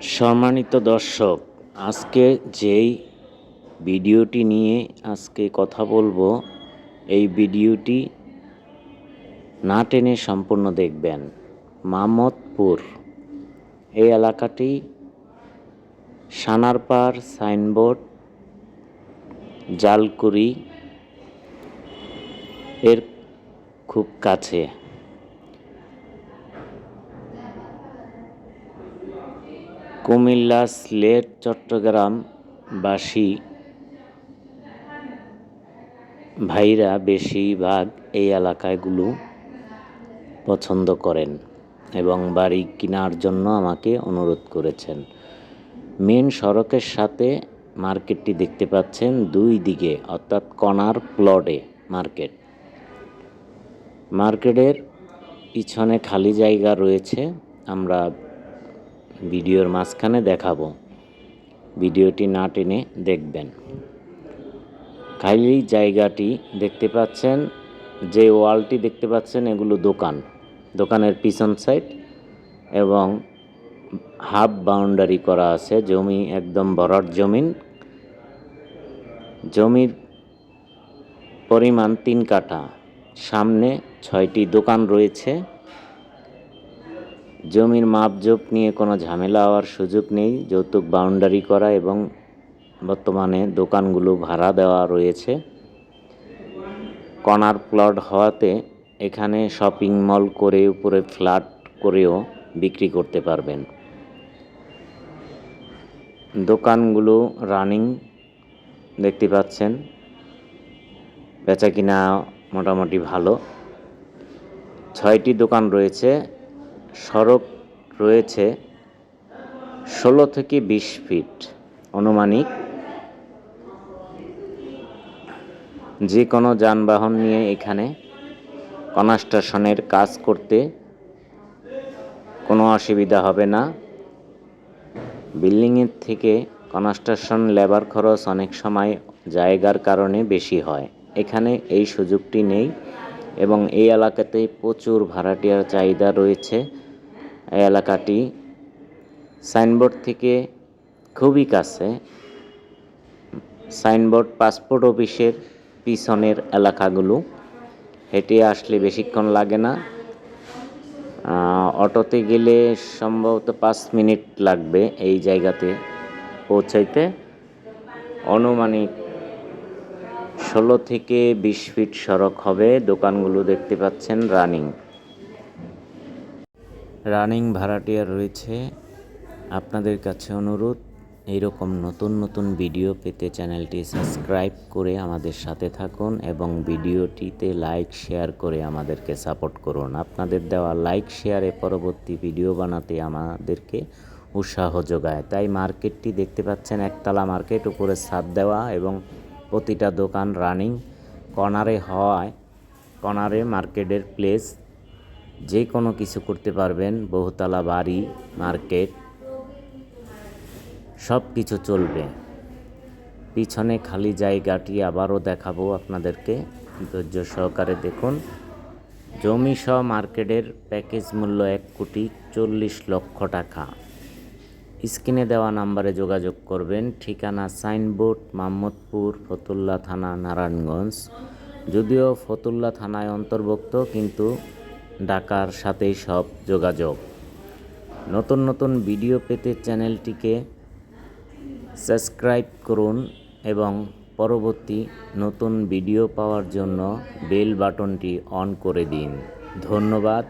সম্মানিত দর্শক, আজকে যেই ভিডিওটি নিয়ে আজকে কথা বলব, এই ভিডিওটি না টেনে সম্পূর্ণ দেখবেন। মামদপুর এই এলাকাটি সানারপাড় সাইনবোর্ড, জালকুড়ি, এর খুব কাছে। কুমিল্লা সিলেট চট্টগ্রাম বাসী ভাইরা বেশিরভাগ এই এলাকাগুলো পছন্দ করেন এবং বাড়ি কেনার জন্য আমাকে অনুরোধ করেছেন। মেন সড়কের সাথে মার্কেটটি দেখতে পাচ্ছেন দুই দিকে, অর্থাৎ কনার প্লটে মার্কেট। মার্কেটের পিছনে খালি জায়গা রয়েছে। আমরা ভিডিওর মাঝখানে দেখাবো। ভিডিওটি না টেনে দেখবেন। খালি জায়গাটি দেখতে পাচ্ছেন, যে ওয়ালটি দেখতে পাচ্ছেন, এগুলো দোকান। দোকানের পিছন সাইড এবং হাফ বাউন্ডারি করা আছে, জমি একদম ভরাট জমিন। জমির পরিমাণ তিন কাঠা। সামনে ছয়টি দোকান রয়েছে। জমির মাপজোপ নিয়ে কোনো ঝামেলা হওয়ার সুযোগ নেই। যৌতুক বাউন্ডারি করা এবং বর্তমানে দোকানগুলো ভাড়া দেওয়া রয়েছে। কর্নার প্লট হওয়াতে এখানে শপিং মল করে উপরে ফ্ল্যাট করেও বিক্রি করতে পারবেন। দোকানগুলো রানিং, দেখতে পাচ্ছেন। বেচা কিনা মোটামুটি ভালো। ছয়টি দোকান রয়েছে। সড়ক রয়েছে ষোলো থেকে বিশ ফিট অনুমানিক যে কোনো যানবাহন নিয়ে এখানে কনস্ট্রাকশনের কাজ করতে কোনো অসুবিধা হবে না। বিল্ডিংয়ের থেকে কনস্ট্রাকশন লেবার খরচ অনেক সময় জায়গার কারণে বেশি হয়। এখানে এই সুযোগটি নেই এবং এই এলাকাতে প্রচুর ভাড়াটিয়ার চাহিদা রয়েছে। এলাকাটি সাইনবোর্ড থেকে খুবই কাছে। সাইনবোর্ড, পাসপোর্ট অফিসের পিছনের এলাকাগুলো। হেঁটে আসলে বেশিক্ষণ লাগে না। অটোতে গেলে সম্ভবত পাঁচ মিনিট লাগবে এই জায়গাতে পৌঁছাইতে। অনুমানিক ষোলো থেকে বিশ ফিট সড়ক হবে। দোকানগুলো দেখতে পাচ্ছেন রানিং। রানিং ভাড়াটিয়া রয়েছে। আপনাদের কাছে অনুরোধ, এইরকম নতুন নতুন ভিডিও পেতে চ্যানেলটি সাবস্ক্রাইব করে আমাদের সাথে থাকুন এবং ভিডিওটিতে লাইক, শেয়ার করে আমাদেরকে সাপোর্ট করুন। আপনাদের দেওয়া লাইক, শেয়ারে পরবর্তী ভিডিও বানাতে আমাদেরকে উৎসাহ যোগায়। তাই মার্কেটটি দেখতে পাচ্ছেন, একতলা মার্কেট, উপরে ছাদ দেওয়া এবং প্রতিটা দোকান রানিং কর্নারে হওয়ায়, কর্নারে মার্কেটের প্লেস যে কোনো কিছু করতে পারবেন, বহুতলা বাড়ি, মার্কেট, সব কিছু চলবে। পিছনে খালি জায়গাটি আবারও দেখাবো আপনাদেরকে। ধৈর্য সহকারে দেখুন। জমি সহ মার্কেটের প্যাকেজ মূল্য এক কোটি চল্লিশ লক্ষ টাকা। স্ক্রিনে দেওয়া নাম্বারে যোগাযোগ করবেন। ঠিকানা সাইনবোর্ড মাহমুদপুর ফতুল্লা থানা, নারায়ণগঞ্জ। যদিও ফতুল্লা থানায় অন্তর্ভুক্ত, কিন্তু ঢাকার সাথেই সব যোগাযোগ। নতুন নতুন ভিডিও পেতে চ্যানেলটিকে সাবস্ক্রাইব করুন এবং পরবর্তী নতুন ভিডিও পাওয়ার জন্য বেল বাটনটি অন করে দিন। ধন্যবাদ।